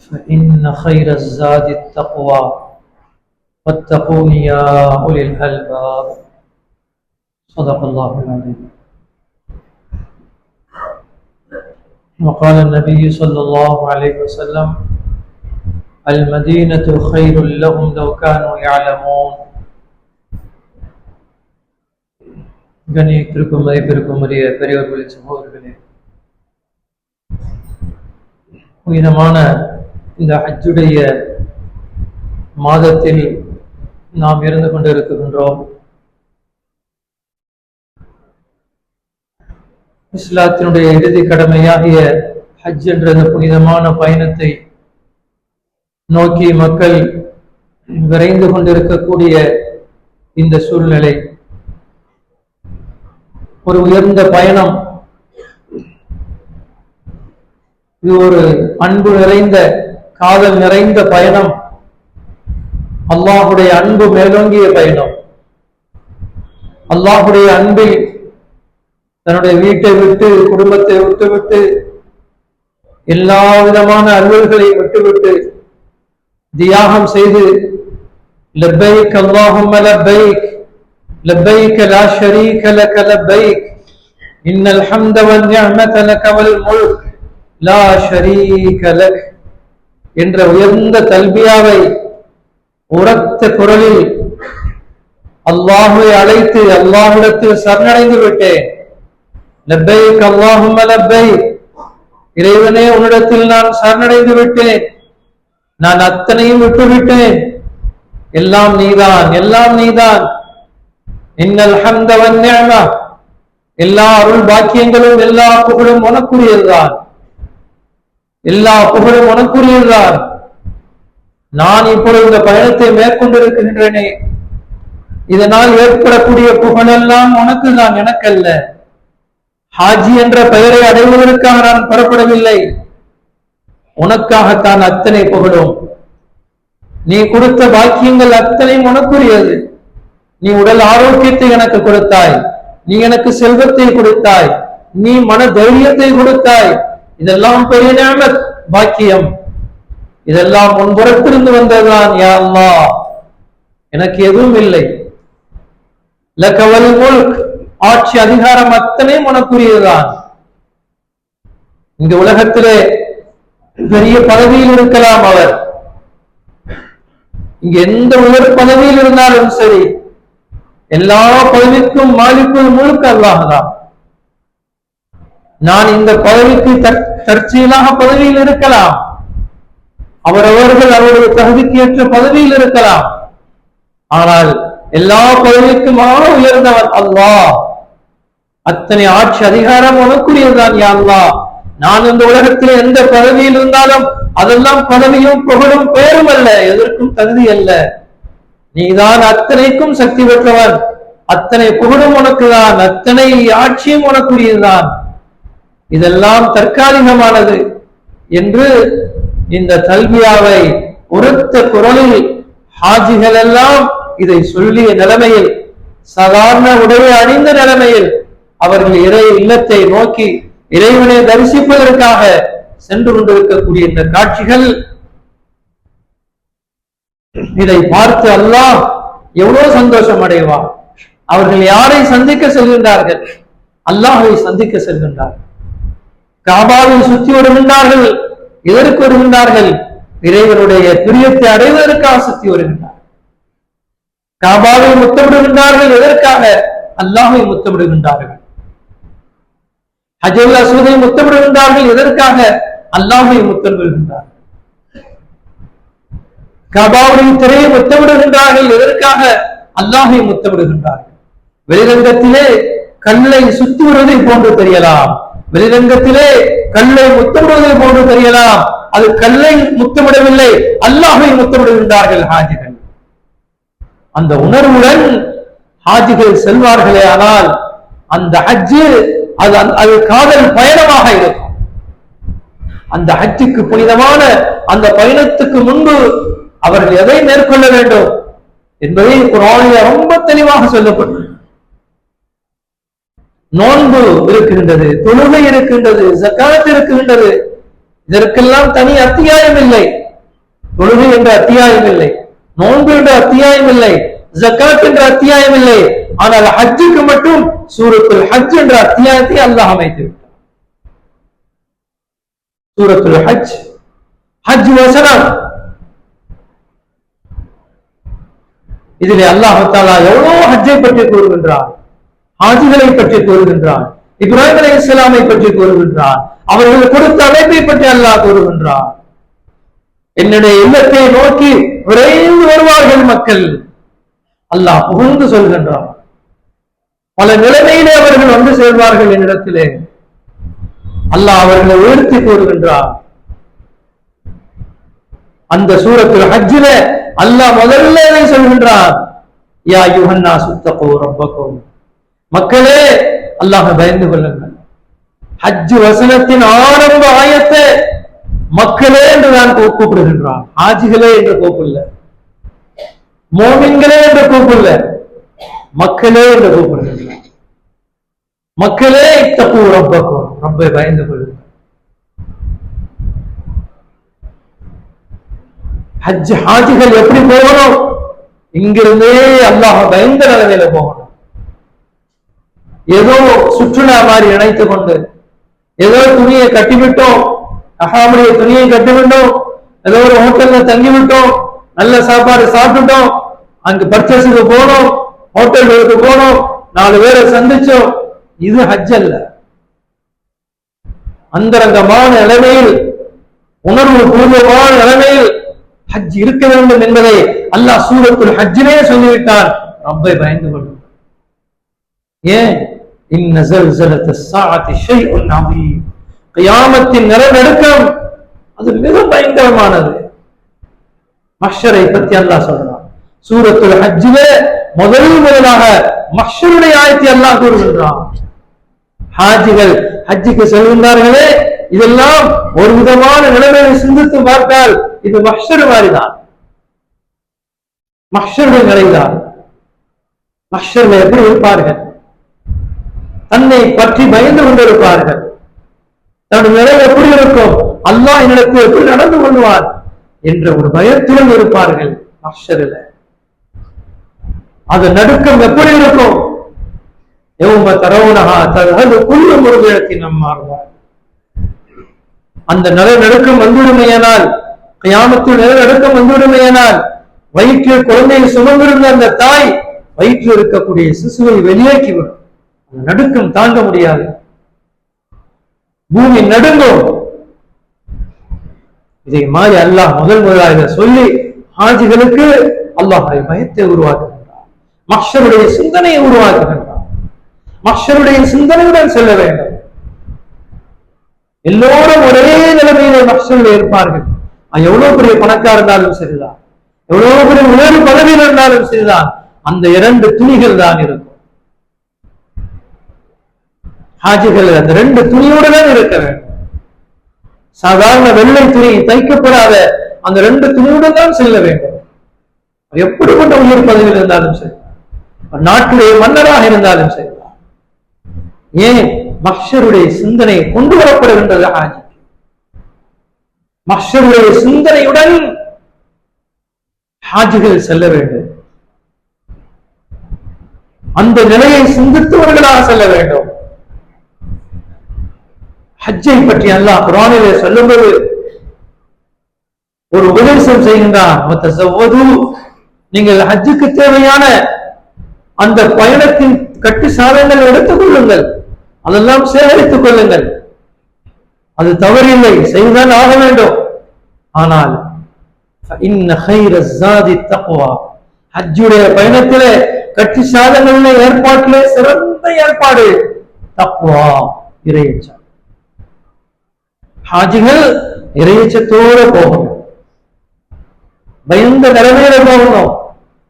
فإن خير الزاد التقوى واتقون يا أولي الألباب صدق الله العظيم وقال النبي صلى الله عليه وسلم المدينة خير لهم لو كانوا يعلمون கண்ணியத்திற்கும் மதிப்பிற்கும் உரிய பெரியவர்களே சகோதரர்களே புனிதமான இந்த ஹஜ்ஜுடைய மாதத்தில் நாம் இருந்து கொண்டிருக்கின்றோம். இஸ்லாத்தினுடைய இறுதி கடமையாகிய ஹஜ் என்ற புனிதமான பயணத்தை நோக்கி மக்கள் விரைந்து கொண்டிருக்கக்கூடிய இந்த சூழ்நிலை. ஒரு உயர்ந்த பயணம். இது ஒரு அன்பு நிறைந்த காதல் நிறைந்த பயணம். அல்லாஹுடைய அன்பு மேலோங்கிய பயணம். அல்லாஹுடைய அன்பில் தன்னுடைய வீட்டை விட்டு குடும்பத்தை விட்டுவிட்டு எல்லா விதமான அன்புகளையும் விட்டுவிட்டு தியாகம் செய்து லப்பைக் அல்லாஹும் லப்பைக் லப்பைக் லா ஷரீக லக லப்பைக் இன்னல் ஹம்த வல் நிஅமத லக வல் முல்க் லா ஷரீக லக். என்ற உயர்ந்த தல்பியாவை உரத்த குரலில் அல்லாஹுவை அழைத்து அல்லாஹிடத்தில் சரணடைந்து விட்டேன். லப்பைக் அல்லாஹும் லப்பை இறைவனே உன்னிடத்தில் நான் சரணடைந்து விட்டேன். நான் அத்தனையும் விட்டுவிட்டேன். எல்லாம் நீதான் எல்லாம் நீதான். இன்னல் ஹம்த எல்லா அருள் பாக்கியங்களும் எல்லா புகழும் உனக்குரியதுதான். எல்லா புகழும் உனக்குரியதுதான். நான் இப்பொழுது இந்த பயணத்தை மேற்கொண்டிருக்கின்றேனே. இதனால் ஏற்படக்கூடிய புகழெல்லாம் உனக்கு தான் எனக்கல்ல. ஹாஜி என்ற பெயரை அடைவதற்காக நான் புறப்படவில்லை. உனக்காகத்தான் அத்தனை புகழும். நீ கொடுத்த பாக்கியங்கள் அத்தனையும் உனக்குரியது. நீ உடல் ஆரோக்கியத்தை எனக்கு கொடுத்தாய். நீ எனக்கு செல்வத்தை கொடுத்தாய். நீ மன தைரியத்தை கொடுத்தாய். இதெல்லாம் பெரிய நேமத் பாக்கியம். இதெல்லாம் முன்புறத்திலிருந்து வந்ததுதான் யா அல்லா எனக்கு எதுவும் இல்லை. லக்கவல் முல்க். ஆட்சி அதிகாரம் அத்தனையும் உனக்குரியதுதான். இந்த உலகத்திலே பெரிய பதவியில் இருக்கலாம் அவர். இங்க எந்த உயர் பதவியில் இருந்தாலும் சரி எல்லா பதவிக்கும் மாலிக்குள் முழுக்க அல்லாஹதான் நான் இந்த பதவிக்கு தற்செயலாக பதவியில் இருக்கலாம். அவரவர்கள் அவருடைய தகுதிக்கு ஏற்ற பதவியில் இருக்கலாம். ஆனால் எல்லா பதவிக்கும் உயர்ந்தவர் அல்லா அத்தனை ஆட்சி அதிகாரம் உனக்குரியதுதான் யா நான் இந்த உலகத்தில் எந்த பதவியில் இருந்தாலும் அதெல்லாம் பதவியும் புகழும் பேரும் அல்ல எதற்கும் தகுதி அல்ல. நீதான் அத்தனைக்கும் சக்தி பெற்றவன். அத்தனை புகழும் உனக்குதான் அத்தனை ஆட்சியும் உனக்குரியதுதான். இதெல்லாம் தற்காலிகமானது என்று இந்த கல்வியாவை உரத்த குரலில் ஹாஜிகள் எல்லாம் இதை சொல்லிய நிலைமையில் சாதாரண உடையை அணிந்த நிலைமையில் அவர்கள் இறை இல்லத்தை நோக்கி இறைவனை தரிசிப்பதற்காக சென்று கொண்டிருக்கக்கூடிய இந்த காட்சிகள் இதை பார்த்து அல்லாஹ் எவ்வளவு சந்தோஷம் அடைவார் அவர்கள் யாரை சந்திக்க செல்கின்றார்கள்? அல்லாஹை சந்திக்க செல்கின்றார்கள். காபாவை சுற்றி வருகின்றார்கள் எதற்கு வருகின்றார்கள்? இறைவனுடைய பிரியத்தை அடைவதற்காக சுற்றி வருகின்றார் காபாவை முத்தமிடுகின்றார்கள் எதற்காக? அல்லாஹை முத்தமிடுகின்றார்கள். ஹஜல் அசூதை முத்தமிடுகின்றார்கள் எதற்காக? அல்லாஹை முத்தமிடுகின்றார்கள். கபாவுடைய திரையை முத்தமிடுகின்றார்கள் எதற்காக? அல்லாஹை முத்தமிடுகின்றார்கள். வெளிரங்கத்திலே கல்லை சுத்தி போன்று தெரியலாம். வெளிரங்கத்திலே கல்லை முத்தமிடுவதை போன்று தெரியலாம். அது கல்லை முத்தமிடவில்லை அல்லாஹை முத்தமிடுகின்றார்கள் ஹாஜிகள். அந்த உணர்வுடன் ஹாஜிகள் செல்வார்களே ஆனால் அந்த ஹஜ்ஜு அது அது காதல் பயணமாக இருக்கும். அந்த ஹஜ்ஜுக்கு புனிதமான அந்த பயணத்துக்கு முன்பு அவர்கள் எதை மேற்கொள்ள வேண்டும் என்பதை குரானில ரொம்ப தெளிவாக சொல்லப்பட்டது நோன்பு இருக்கின்றது தொழுகை இருக்கின்றது ஜக்காத் இருக்கின்றது. இதற்கெல்லாம் தனி அத்தியாயம் இல்லை. தொழுகை என்ற அத்தியாயம் இல்லை. நோன்பு என்ற அத்தியாயம் இல்லை. ஜக்காத் என்ற அத்தியாயம் இல்லை. ஆனால் ஹஜ்ஜுக்கு மட்டும் சூரத்துல் ஹஜ் என்ற அத்தியாயத்தை அல்லாஹ் அமைத்து விட்டார் சூரத்துல் ஹஜ் ஹஜ் வசனம். இதிலே அல்லாஹாலா எவ்வளவு ஹஜ்ஜை பற்றி கூறுகின்றார் ஹாஜிகளை பற்றி கூறுகின்றார் இப்ராஹிம் அலி இஸ்லாமை பற்றி கூறுகின்றார் அவர்கள் கொடுத்த அழைப்பை பற்றி அல்லாஹ் கூறுகின்றார் என்னுடைய இல்லத்தை நோக்கி விரைந்து வருவார்கள் மக்கள். அல்லாஹ் புகழ்ந்து சொல்கின்றார் பல நிலைமையிலே அவர்கள் வந்து சேர்வார்கள் என்னிடத்திலே. அல்லாஹ் அவர்களை உயர்த்தி கூறுகின்றார் அந்த சூரத்தில் ஹஜ்ஜில அல்லாஹ் முதல்ல சொல்கின்றார் யா யுஹன்னா சுத்தகோ ரப்பகோ மக்களே அல்லாஹ பயந்து கொள்ளுங்கள். ஹஜ் வசனத்தின் ஆரம்ப ஆயத்தை மக்களே என்று நான் கூப்பிடுகின்றான். ஆஜிகளே என்று கூப்பிடல. மோமின்களே என்று கூப்பிடல. மக்களே என்று கூப்பிடுகின்றான். மக்களே இத்தப்பு ரப்பக்கும். ரொம்ப பயந்து கொள்ளுங்கள். ஹஜ் ஹாஜிகள் எப்படி போகணும்? இங்கிருந்தே அல்லாஹ் பயந்த நிலைமையில போகணும். ஏதோ சுற்றுலா மாதிரி இணைத்துக் கொண்டு ஏதோ துணியை கட்டிவிட்டோம் அஹாமுடைய துணியை கட்டிவிட்டோம் ஏதோ ஒரு ஹோட்டல்ல தங்கிவிட்டோம் நல்ல சாப்பாடு சாப்பிட்டுட்டோம் அங்கு பர்ச்சேஸுக்கு போனோம் ஹோட்டல்களுக்கு போனோம் நாலு பேரை சந்திச்சோம். இது ஹஜ் அல்ல. அந்தரங்கமான நிலைமையில் உணர்வு பூர்வமான நிலைமையில் ஹஜ் இருக்க வேண்டும் என்பதை அல்லாஹ் சூரத்துல் ஹஜ்ஜிலே சொல்லிவிட்டான். ரப்பை பயந்து கொள்ளும். ஏன்? கியாமத்தின் நிலநடுக்கம் அது மிக பயங்கரமானது. மஷரை பத்தி அல்லா சொல்றான். சூரத்துல ஹஜ்ஜில முதல் முதலாக மஷருடைய ஆயத்தை அல்லா கூறுகின்றான். ஹாஜிகள் ஹஜ்ஜிக்கு செல்கின்றார்களே இதெல்லாம் ஒரு விதமான நிலைமையை சிந்தித்து பார்த்தால் இது மஷரு மாதிரிதான். மஷருடைய நிலைதான். மஷர்ல எப்படி இருப்பார்கள் தன்னை பற்றி பயந்து கொண்டிருப்பார்கள். தன்னுடைய நிலை எப்படி இருக்கும்? அல்லாஹ் என்னிடத்து எப்படி நடந்து கொள்வார்? என்ற ஒரு பயத்திலும் இருப்பார்கள் அஷரில் அது நடுக்கம் எப்படி இருக்கும்? யௌம தரவுனஹா தகது குல்லு நம் மாறுவார். அந்த நிலை நடுக்கம் வந்துவிடுமையானால் கயாமத்தில் நிலை நடுக்கம் வந்துவிடுமையானால் வயிற்றில் குழந்தையை சுமந்திருந்த அந்த தாய் வயிற்றில் இருக்கக்கூடிய சிசுவை வெளியேற்றி வரும் நடுக்கம் தாங்க முடியாது. பூமி நடுங்கும். இதை மாதிரி அல்லாஹ் முதல் முதலாக சொல்லி ஹாஜிகளுக்கு அல்லாஹ் பயத்தை உருவாக்குகின்றார் மக்ஷருடைய சிந்தனையை உருவாக்குகின்றார் மக்ஷருடைய சிந்தனையுடன் செல்ல வேண்டும். எல்லோரும் ஒரே நிலைமையில மக்ஷரில் இருப்பார்கள். எவ்வளவு பெரிய பணக்கார இருந்தாலும் சரிதான். எவ்வளவு பெரிய உயர் பதவியில் இருந்தாலும் சரிதான். அந்த இரண்டு துணிகள் தான் இருக்கும். ஹாஜிகள் அந்த ரெண்டு துணியுடன் இருக்க வேண்டும். சாதாரண வெள்ளை துணி தைக்கப்படாத அந்த ரெண்டு துணியுடன் தான் செல்ல வேண்டும். எப்படிப்பட்ட உயர் பதவியில் இருந்தாலும் சரி நாட்டுடைய மன்னராக இருந்தாலும் சரி. ஏன்? மக்ஷருடைய சிந்தனை கொண்டு வரப்படுகின்றது ஹாஜி மக்ஷருடைய சிந்தனையுடன் ஹாஜிகள் செல்ல வேண்டும். அந்த நிலையை சிந்தித்தவர்களாக செல்ல வேண்டும். ஹஜ்ஜை பற்றி அல்லாஹ் குரானிலே சொல்லும்போது ஒரு உபதேசம் செய்கின்றான். நீங்கள் ஹஜ்ஜுக்கு தேவையான அந்த பயணத்தின் கட்டு சாதனங்கள் எடுத்துக் கொள்ளுங்கள் அதெல்லாம் சேகரித்துக் கொள்ளுங்கள். அது தவறில்லை. செய்துதான் ஆக வேண்டும். ஆனால் ஹஜ்ஜுடைய பயணத்திலே கட்சி சாதங்களில் ஏற்பாட்டிலே சிறந்த ஏற்பாடு. தப்புவா இறையச்சம். ஹாஜிகள் இறையச்சத்தோட போகணும். பயந்த நிலைமையில போகணும்.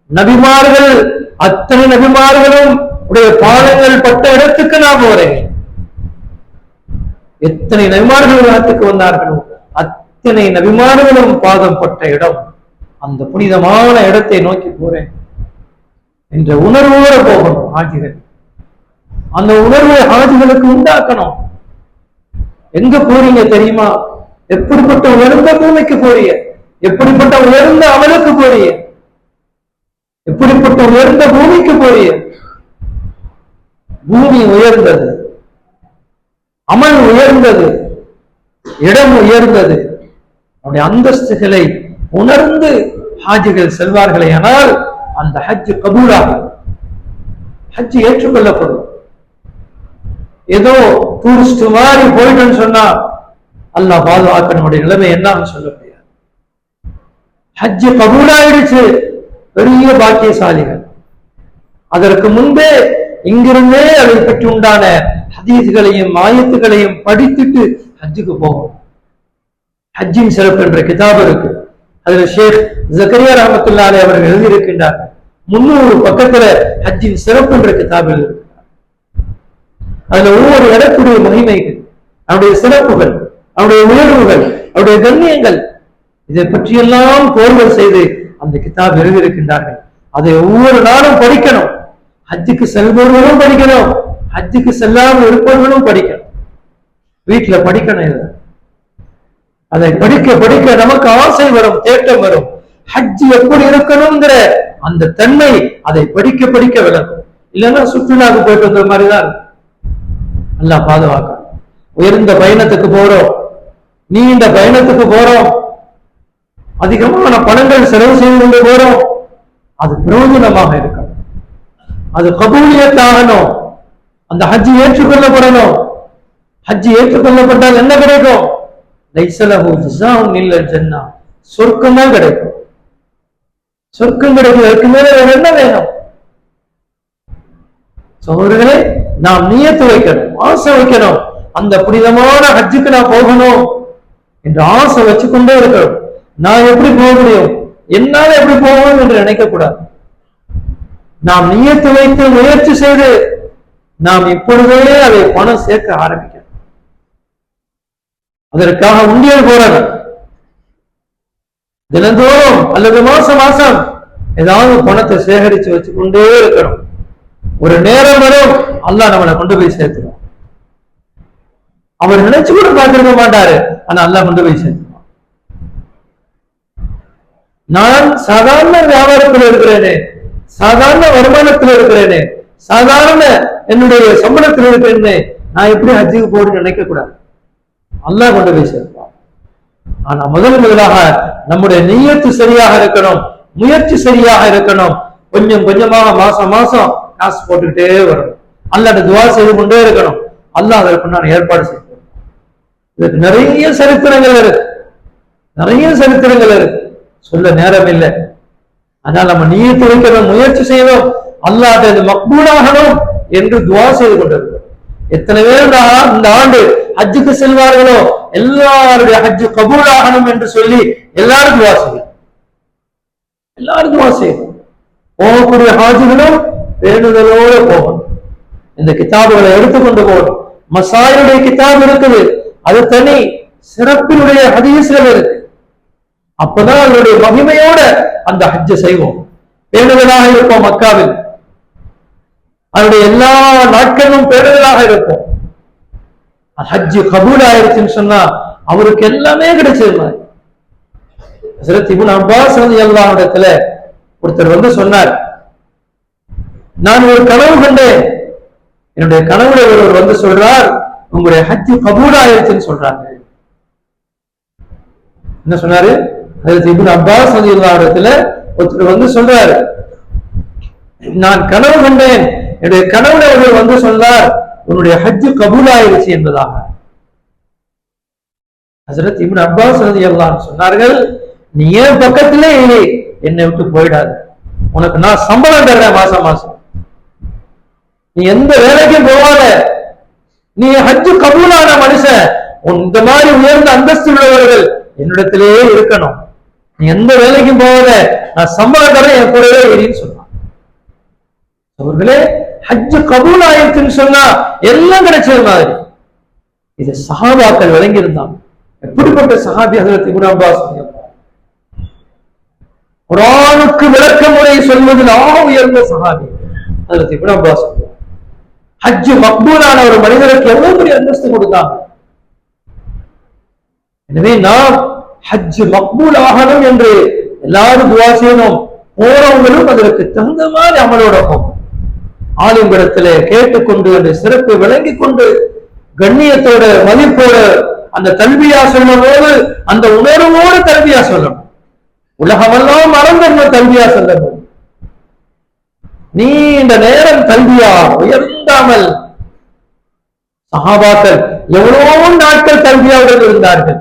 நபிமார்கள் அத்தனை நபிமார்களும் உடைய பாதங்கள் பட்ட இடத்துக்கு நான் போறேன். எத்தனை நபிமார்கள் உலகத்துக்கு வந்தார்களோ? அத்தனை நபிமார்களும் பாதம் பட்ட இடம். அந்த புனிதமான இடத்தை நோக்கி போறேன். என்ற உணர்வோட போகணும் ஆஜிகள் அந்த உணர்வை ஆஜிகளுக்கு உண்டாக்கணும். எங்க போறீங்க தெரியுமா? எப்படிப்பட்ட உயர்ந்த பூமிக்கு போறீங்க? எப்படிப்பட்ட உயர்ந்த அமலுக்கு போறீங்க? எப்படிப்பட்ட உயர்ந்த பூமிக்கு போறீங்க? பூமி உயர்ந்தது. அமல் உயர்ந்தது. இடம் உயர்ந்தது. அவருடைய அந்தஸ்துகளை உணர்ந்து ஹாஜிகள் செல்வார்களே ஆனால் அந்த ஹஜ் கபூலாகும். ஹஜ் ஏற்றுக்கொள்ளப்படும். ஏதோ டூரிஸ்ட் மாதிரி போயிட்டோன்னு சொன்னா அல்லாஹ் பாதுகாக்க நம்முடைய நிலைமை என்னன்னு சொல்ல முடியாது. ஹஜ்ஜு கபூலாயிடுச்சு. பெரிய பாக்கியசாலிகள். அதற்கு முன்பே இங்கிருந்தே அதை பற்றி உண்டான ஹதீஸ்களையும் ஆயத்துகளையும் படித்துட்டு ஹஜ்ஜுக்கு போகும் ஹஜ்ஜின் சிறப்பு என்ற கிதாப் இருக்கு. அதுல ஷேக் ஜக்கரியா ரஹமத்துல்லாலே அவர்கள் எழுதியிருக்கின்றார். முன்னூறு பக்கத்துல ஹஜ்ஜின் சிறப்பு என்ற கிதாப் இருக்கு அதுல ஒவ்வொரு இடத்துடைய மகிமைகள் அவருடைய சிறப்புகள் அவருடைய உயர்வுகள் அவருடைய கண்ணியங்கள் இதை பற்றியெல்லாம் கோர்வல் செய்து அந்த கிதாப் எழுதியிருக்கின்றார்கள். அதை ஒவ்வொரு நாளும் படிக்கணும். ஹஜ்ஜுக்கு செல்பவர்களும் படிக்கணும். ஹஜ்ஜுக்கு செல்லாமல் இருப்பவர்களும் படிக்கணும். வீட்டுல படிக்கணும் இதை. அதை படிக்க படிக்க நமக்கு ஆசை வரும் தேட்டம் வரும். ஹஜ் எப்படி இருக்கணுங்கிற அந்த தன்மை அதை படிக்க படிக்க விளக்கும் இல்லைன்னா சுற்றுலாவுக்கு போயிட்டு வந்த மாதிரிதான் இருக்கும். நல்லா பாதுகாக்கணும். உயர்ந்த பயணத்துக்கு போறோம். நீண்ட பயணத்துக்கு போறோம். அதிகமான பணங்கள் செலவு செய்து கொண்டு போறோம். அது பிரயோஜனமாக இருக்கணும். அது கபூலியத்தாகணும். அந்த ஹஜ்ஜி ஏற்றுக்கொள்ளப்படணும். ஹஜ்ஜி ஏற்றுக்கொள்ளப்பட்டால் என்ன கிடைக்கும்? லைசலஹு ஜஸாஉன் இல்ல ஜன்னா. சொர்க்கம் தான் கிடைக்கும். சொர்க்கம் கிடைக்கும் அதுக்கு மேல என்ன வேணும்? சகோதரர்களே நாம் நியத்து வைக்கணும் ஆசை வைக்கணும். அந்த புனிதமான ஹஜ்ஜுக்கு நான் போகணும் என்று ஆசை வச்சுக்கொண்டே இருக்கணும். நான் எப்படி போக முடியும்? என்னால எப்படி போகணும் என்று நினைக்க கூடாது நாம் நியத்து வைத்து முயற்சி செய்து நாம் இப்பொழுதே அதை பணம் சேர்க்க ஆரம்பிக்கணும். அதற்காக உண்டியல் போறாங்க தினந்தோறும் அல்லது மாசம் மாசம் ஏதாவது பணத்தை சேகரிச்சு வச்சுக்கொண்டே இருக்கணும். ஒரு நேரம் வரும் அல்லா நம்மளை கொண்டு போய் சேர்த்துடும் அவர் நினைச்சு கூட பார்த்திருக்க மாட்டாரு. ஆனா அல்லா கொண்டு போய் சேர்த்துடுவான் நான் சாதாரண வியாபாரத்தில் இருக்கிறேனே சாதாரண வருமானத்தில் இருக்கிறேனே சாதாரண என்னுடைய சம்பளத்தில் இருக்கிறேனே நான் எப்படி ஹஜ்ஜுக்கு போறேன்னு நினைக்க கூடாது. அல்லாஹ் கொண்டு போய் சேர்ப்பான். ஆனா முதல் முதலாக நம்முடைய நீயத்து சரியாக இருக்கணும் முயற்சி சரியாக இருக்கணும். கொஞ்சம் கொஞ்சமாக மாசம் மாசம் காசு போட்டுக்கிட்டே வரணும். அல்லாட்ட துவா செய்து கொண்டே இருக்கணும். அல்லாஹ் நான் ஏற்பாடு செய்யணும் இதுக்கு நிறைய சரித்திரங்கள் இருக்கு. நிறைய சரித்திரங்கள் இருக்கு. சொல்ல நேரம் இல்லை. ஆனால் நம்ம நீயத்து வைக்கணும் முயற்சி செய்யணும். அல்லாத இது மக்பூலாகணும் என்று துவா செய்து கொண்டிருக்கிறோம். எத்தனை பேர் இந்த இந்த ஆண்டு ஹஜ்ஜுக்கு செல்வார்களோ எல்லாருடைய ஹஜ்ஜு கபூலாகணும் என்று சொல்லி எல்லாரும் துவா செய்யும் எல்லாரும் துவா செய்யும் போகக்கூடிய ஹாஜிகளும் வேண்டுதலோடு போகணும் இந்த கிதாபுகளை எடுத்துக்கொண்டு போகணும் மசாயினுடைய கிதாப் இருக்குது. அது தனி சிறப்பினுடைய ஹதீஸ்கள் இருக்கு. அப்பதான் அதனுடைய மகிமையோட அந்த ஹஜ்ஜ செய்வோம். பேணுதலாக இருப்போம் மக்காவில். அதனுடைய எல்லா நாட்களும் பேணுதலாக இருப்போம். ஹஜ்ஜு கபூல் ஆயிருச்சுன்னு சொன்னா அவருக்கு எல்லாமே கிடைச்சது மாதிரி ஹசரத் இப்னு அப்பாஸ் எல்லா இடத்துல ஒருத்தர் வந்து சொன்னார் நான் ஒரு கனவு கண்டேன். என்னுடைய கனவுல ஒருவர் வந்து சொல்றார் உங்களுடைய ஹஜ் கபூடாயிருச்சுன்னு சொல்றாங்க. என்ன சொன்னாரு? ஹஜரத் இப்னு அப்பாஸ் ரலியல்லாஹு இடத்துல ஒருத்தர் வந்து சொல்றாரு நான் கனவு கண்டேன். என்னுடைய கனவுல ஒருவர் வந்து சொன்னார் உன்னுடைய ஹஜ் கபூலாயிருச்சு என்பதாக. ஹசரத் இபின் அப்பாஸ் ரலியல்லாஹு சொன்னார்கள் நீ ஏன் பக்கத்திலே இல்லை என்னை விட்டு போயிடாது? உனக்கு நான் சம்பளம் தர்றேன் மாசம் மாசம். நீ எந்த வேலைக்கும் போகாத. நீ ஹஜ் கபூலான மனுஷன். இந்த மாதிரி உயர்ந்த அந்தஸ்து உள்ளவர்கள் என்னிடத்திலேயே இருக்கணும். நீ எந்த வேலைக்கும் போகாத. நான் சம்பளம் தரேன் என் கூடவே இடின்னு சொன்னான். அவர்களே ஹஜ்ஜு கபூல் ஆயிடுச்சுன்னு சொன்னா எல்லாம் கிடைச்சது மாதிரி. இது சகாபாக்கள் விளங்கி இருந்தாங்க எப்படிப்பட்ட சகாபி ஹஜரத் இப்னு அப்பாஸ் குரானுக்கு விளக்க முறை சொல்வதில் ஆக உயர்ந்த சகாபி ஹஜரத் இப்னு அப்பாஸ் ஹஜ் மக்பூலான ஒரு மனிதருக்கு எவ்வளவு பெரிய அந்தஸ்து கொடுத்தாங்க எனவே நாம் ஹஜ் மக்பூல் ஆகணும் என்று எல்லாரும் துவா செய்யணும். போறவங்களும் அதற்கு தகுந்த மாதிரி அமலோட போகும். கேட்டுக்கொண்டு அந்த சிறப்பை விளங்கி கொண்டு கண்ணியத்தோட மதிப்போட அந்த கல்வியா சொல்லும் போது அந்த உணர்வோடு தல்வியா சொல்லணும். உலகமெல்லாம் மறந்து தல்வியா கல்வியா சொல்லணும். நீண்ட நேரம் கல்வியா உயர்ந்தாமல் சகாபாக்கள் எவ்வளவோ நாட்கள் கல்வியாவுடன் இருந்தார்கள்.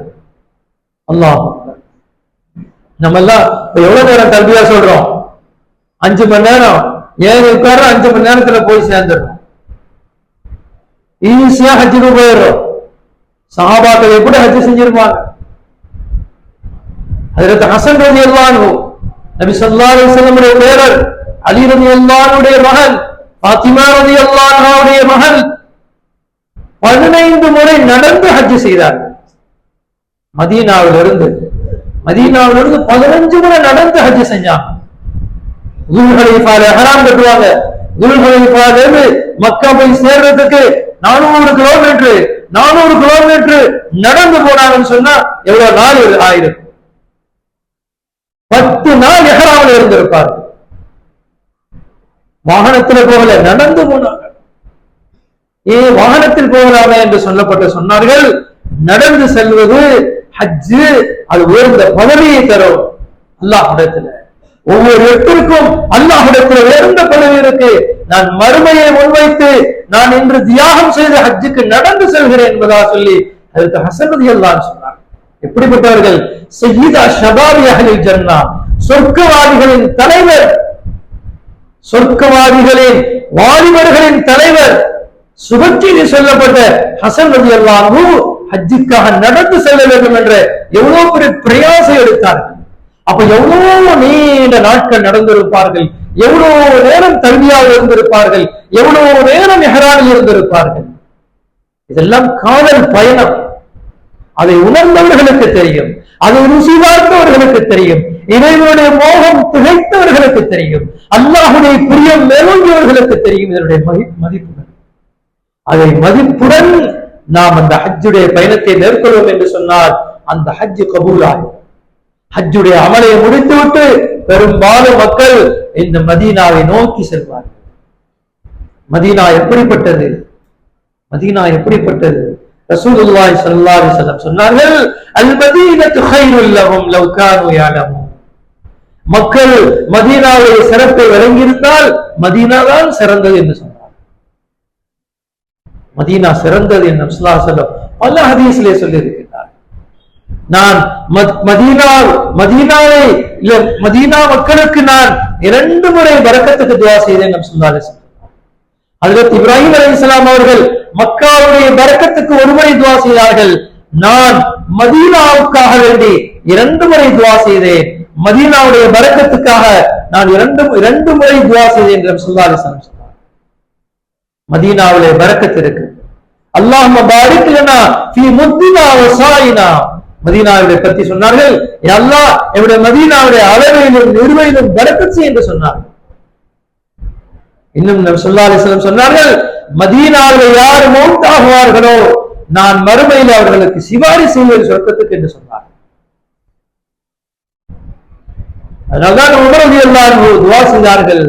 அல்லாஹ். நம்ம எல்லாம் இப்ப எவ்வளவு நேரம் கல்வியா சொல்றோம்? அஞ்சு மணி நேரம். ஏழு உட்கார அஞ்சு மணி நேரத்துல போய் சேர்ந்துடும் ஈஸியா ஹஜ்ஜுக்கு போயிடும் சகாபாக்கள் எப்படி ஹஜ் செஞ்சிருப்பாங்க? அதுல ஹசன் ரதி எல்லாம் நபி ஸல்லல்லாஹு அலைஹி வஸல்லமுடைய பேரர் அலி ரதி அல்லானுடைய மகன் பாத்திமா ரதி அல்லாஹாவுடைய மகன் பதினைந்து முறை நடந்து ஹஜ் செய்தார். மதீனாவிலிருந்து மதீனாவிலிருந்து பதினஞ்சு முறை நடந்து ஹஜ் செஞ்சாங்க துல்ஹலைஃபால ஹராம் கட்டுவாங்க. துல்ஹலைஃபால இருந்து மக்கா போய் சேர்றதுக்கு நானூறு கிலோமீட்டர் நானூறு கிலோமீட்டர் நடந்து போனாங்கன்னு சொன்னா எவ்வளவு? நாள் ஆயிரும். பத்து நாள் எஹராவில் இருந்திருப்பார். வாகனத்துல போகல நடந்து போனாங்க. ஏ வாகனத்தில் போகலாமே என்று சொல்லப்பட்டு சொன்னார்கள். நடந்து செல்வது ஹஜ்ஜு அது உயர்ந்த பதவியை தரும். அல்லாஹ்விடத்துல. ஒவ்வொரு எட்டிற்கும் அல்லாஹ்விடத்துல உயர்ந்த பதவி இருக்கு. நான் மறுமையை முன்வைத்து நான் இன்று தியாகம் செய்த ஹஜ்ஜுக்கு நடந்து செல்கிறேன் என்பதா சொல்லி அதற்கு ஹசனதிகள் தான் சொன்னார். எப்படிப்பட்டவர்கள்? செய்தா ஷபாபி அகலில் ஜன்னா சொர்க்கவாதிகளின் தலைவர். சொர்க்கவாதிகளின் வாலிபர்களின் தலைவர் சுபத்திரி சொல்லப்பட்ட ஹசன் ரதி அல்லாஹு ஹஜ்ஜிக்காக நடந்து செல்ல வேண்டும் என்ற எவ்வளவு பெரிய பிரயாசம் எடுத்தார்கள். அப்ப எவ்வளவு நீண்ட நாட்கள் நடந்திருப்பார்கள் எவ்வளவு நேரம் தல்வியாக இருந்திருப்பார்கள் எவ்வளவு நேரம் எஹரானில் இருந்திருப்பார்கள். இதெல்லாம் காதல் பயணம். அதை உணர்ந்தவர்களுக்கு தெரியும் அதை ருசி பார்த்தவர்களுக்கு தெரியும். இறைவனுடைய மோகம் திகைத்தவர்களுக்கு தெரியும். அல்லாஹுடைய பிரியம் மேலோங்கியவர்களுக்கு தெரியும். இதனுடைய மதி- மதிப்புகள். அதை மதிப்புடன் நாம் அந்த ஹஜ்ஜுடைய பயணத்தை மேற்கொள்வோம் என்று சொன்னால் அந்த ஹஜ் கபூலாகும். ஹஜ்ஜுடைய அமலை முடித்துவிட்டு பெரும்பாலும் மக்கள் இந்த மதீனாவை நோக்கி செல்வார்கள். மதீனா எப்படிப்பட்டது? மதீனா எப்படிப்பட்டது? ரசூலுல்லாஹி ஸல்லல்லாஹு அலைஹி வஸல்லம் சொன்னார்கள் அல் மதீனத்து கைருல் லஹும் லவ் கானு யஅலமூன் மக்கள் மதீனாவுடைய சிறப்பை விளங்கியிருந்தால் மதீனா தான் சிறந்தது என்று சொன்னார் மதீனா சிறந்தது என்று நபிசுல்லா சொல்லம் பல ஹதீஸிலே சொல்லியிருக்கிறார் நான் மத்- மதீனா மதீனாவை இல்ல மதீனா மக்களுக்கு நான் இரண்டு முறை வரக்கத்துக்கு துவா செய்தேன் என்று அலைஹி வஸல்லம் ஹஜரத் இப்ராஹிம் அவர்கள் மக்காவுடைய வரக்கத்துக்கு ஒரு முறை துவா செய்தார்கள். நான் மதீனாவுக்காக வேண்டி இரண்டு முறை துவா செய்தேன். மதீனாவுடைய பரக்கத்துக்காக நான் இரண்டு இரண்டு முறை துவா செய்தேன் என்று சொல்லாத அலைஹி வஸல்லம் சொன்னார். மதீனாவிலே பரக்கத் இருக்கு. அல்லாஹ் பாரிக் ஃபி முத்தினா வசாயினா மதீனாவுடைய பத்தி சொன்னார்கள் அல்லாஹ் என்னுடைய மதீனாவுடைய அளவையிலும் நிறுவையிலும் பரக்கத் செய் என்று சொன்னார்கள் இன்னும் நபி ஸல்லல்லாஹு அலைஹி சொன்னார்கள் மதீனாவில் யார் மௌத்தாகுவார்களோ நான் மறுமையில் அவர்களுக்கு சிபாரி செய்வது சொர்க்கத்துக்கு என்று சொன்னார். அதனால்தான் உமர் அலி அல்லாஹ் துவா செய்தார்கள்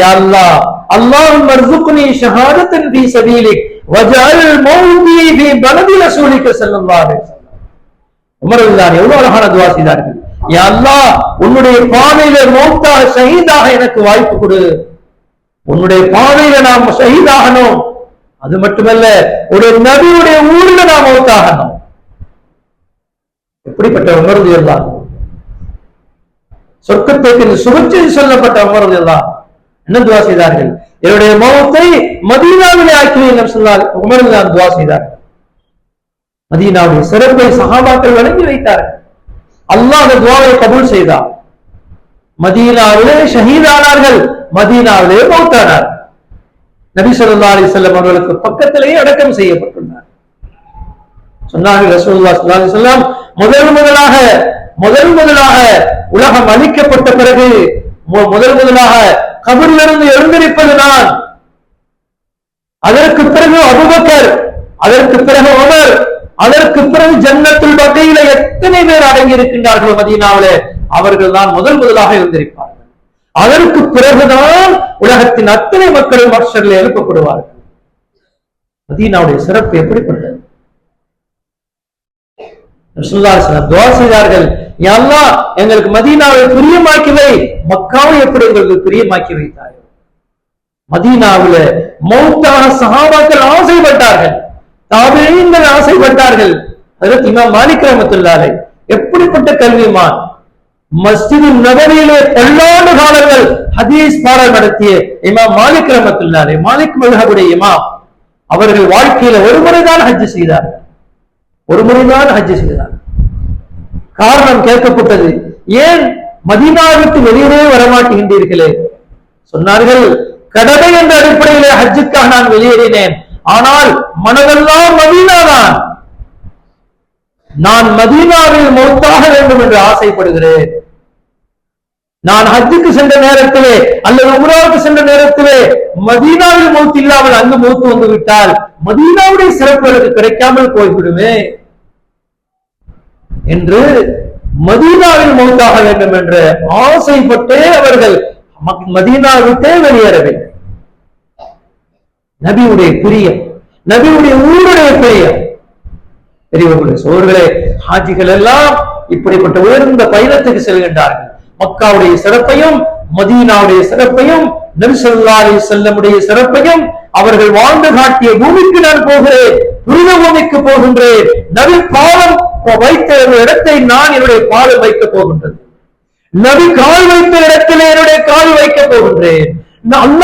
யா அல்லாஹ் அல்லாஹும் மர்சுக்னி ஷஹாதத்தன் ஃபீ சபீலிக் வஜஅல் மௌதி ஃபீ பலதி ரசூலிக ஸல்லல்லாஹு அலைஹி வஸல்லம். உமர் எவ்வளவு அழகான துவா செய்தார்கள். யா அல்லாஹ் உன்னுடைய பாதையில மௌத்தாக ஷஹீதாக எனக்கு வாய்ப்பு கொடு. உன்னுடைய பாதையில நாம் ஷஹீதாகணும். அது மட்டுமல்ல ஒரு நபியுடைய ஊரில் நாம் மௌத்தாகணும். எப்படிப்பட்ட உணர்வு அல்லாஹ் சொர்க்கத்திற்கு சுபச்செய்தி சொல்லப்பட்ட உணர்வு எல்லாம் என்ன துவா செய்தார்கள்? என்னுடைய மௌத்தை மதீனாவிலே ஆக்கினேன் சொன்னால் உமர்ந்து நான் துவா செய்தார்கள். மதீனாவுடைய சிறப்பை சகாபாக்கள் வழங்கி வைத்தார்கள். அல்லாஹ் அந்த துவாவை கபூல் செய்தார். மதீனாவிலே ஷஹீதானார்கள் மதீனாவிலே மௌத்தானார். நபி சொல்லா அலி செல்லம் அவர்களுக்கு பக்கத்திலேயே அடக்கம் செய்யப்பட்டுள்ளார். சொன்னார்கள் ரசூல்லா சொல்லா அலி முதல் முதலாக முதல் முதலாக உலகம் அழிக்கப்பட்ட பிறகு மு- முதல் முதலாக கபரிலிருந்து எழுந்திருப்பது நான். அதற்கு பிறகு அபுபக்கர் அதற்கு பிறகு உமர் அதற்கு பிறகு ஜன்னத்தில் வகையில எத்தனை பேர் அடங்கி இருக்கின்றார்கள் மதியனாவிலே அவர்கள் தான் முதல் முதலாக எழுந்திருப்பார்கள். அதற்கு பிறகுதான் உலகத்தின் அத்தனை மக்களும் மற்றர்கள் எழுப்பப்படுவார்கள். மதீனாவுடைய சிறப்பு எப்படிப்பட்டது? துவா செய்தார்கள். யா எங்களுக்கு மதீனாவை பிரியமாக்கிவை. மக்காவை எப்படி எங்களுக்கு பிரியமாக்கி வைத்தாய்? மதீனாவில மௌத்தான சகாபாக்கள் ஆசைப்பட்டார்கள். தாபீன்கள் ஆசைப்பட்டார்கள். அதற்கு இமாம் மாலிக் ரஹ்மத்துல்லாஹி எப்படிப்பட்ட கல்விமான் மஸ்ஜிது நபவியிலே பல்லாண்டு காலங்கள் ஹதீஸ் பாடல் நடத்திய இமாம் மாலிக் ரஹ்மத்துல்லாஹி மாலிக் மல்ஹபுடைய இமாம் அவர்கள் வாழ்க்கையில ஒரு முறைதான் ஹஜ் செய்தார்கள் ஒரு முறைதான் ஹஜ் செய்தார். காரணம் கேட்கப்பட்டது. ஏன் மதினாவிற்கு விட்டு வெளியே வரமாட்டேங்கின்றீர்களே சொன்னார்கள் கடமை என்ற அடிப்படையிலே ஹஜ்ஜுக்காக நான் வெளியேறினேன். ஆனால் மனதெல்லாம் மதீனா தான் நான் மதீனாவில் மௌத்தாக வேண்டும் என்று ஆசைப்படுகிறேன். நான் ஹஜ்ஜுக்கு சென்ற நேரத்திலே அல்லது உமராவுக்கு சென்ற நேரத்திலே மதீனாவில் மௌத்து இல்லாமல் அங்கு மௌத்து வந்து விட்டால் மதீனாவுடைய சிறப்பு எனக்கு கிடைக்காமல் போய்விடுமே. என்று மதீனாவில் மௌத்தாக வேண்டும் என்று ஆசைப்பட்டே அவர்கள் மக்- வெளியேறவில்லை நபியுடைய பிரியம் நபியுடைய ஊருடைய பிரியம். பெரியவர்களுடைய சோர்களே ஹாஜிகள் எல்லாம் இப்படிப்பட்ட உயர்ந்த பயணத்துக்கு செல்கின்றார்கள். மக்காவுடைய சிறப்பையும் மதீனாவுடைய சிறப்பையும் நபிசல்லாரி செல்லமுடைய சிறப்பையும் அவர்கள் வாழ்ந்து காட்டிய பூமிக்கு நான் போகிறேன் புனித பூமிக்கு போகின்றேன். நபி பாலம் வைத்த ஒரு இடத்தை நான் என்னுடைய பால் வைக்கப் போகின்றது நபி கால் வைத்த இடத்திலே என்னுடைய கால் வைக்கப் போகின்றேன். நான்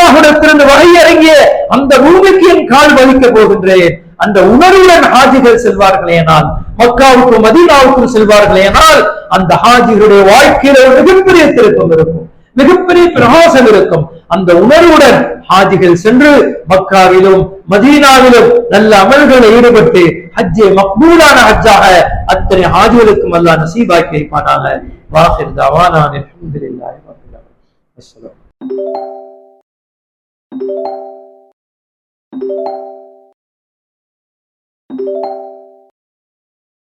வகை இறங்கிய அந்த பூமிக்கு என் கால் வலிக்கப் போகின்றேன். அந்த உணர்வுடன் ஹாஜிகள் செல்வார்களேனால் மக்காவுக்கும் மதீனாவுக்கும் செல்வார்களேனால் அந்த ஹாஜிகளுடைய வாழ்க்கையில ஒரு மிகப்பெரிய திருப்பம் இருக்கும். மிகப்பெரிய பிரகாசம் இருக்கும். அந்த உணர்வுடன் ஹாஜிகள் சென்று மக்காவிலும் மதீனாவிலும் நல்ல அமல்களில் ஈடுபட்டு حج مقبولانہ حجہ ہے۔ اتنے حاج حاجولکم اللہ نصیب نصیبہ کے پانا ہے۔ واخر دعوانا الحمدللہ رب العالمین۔ السلام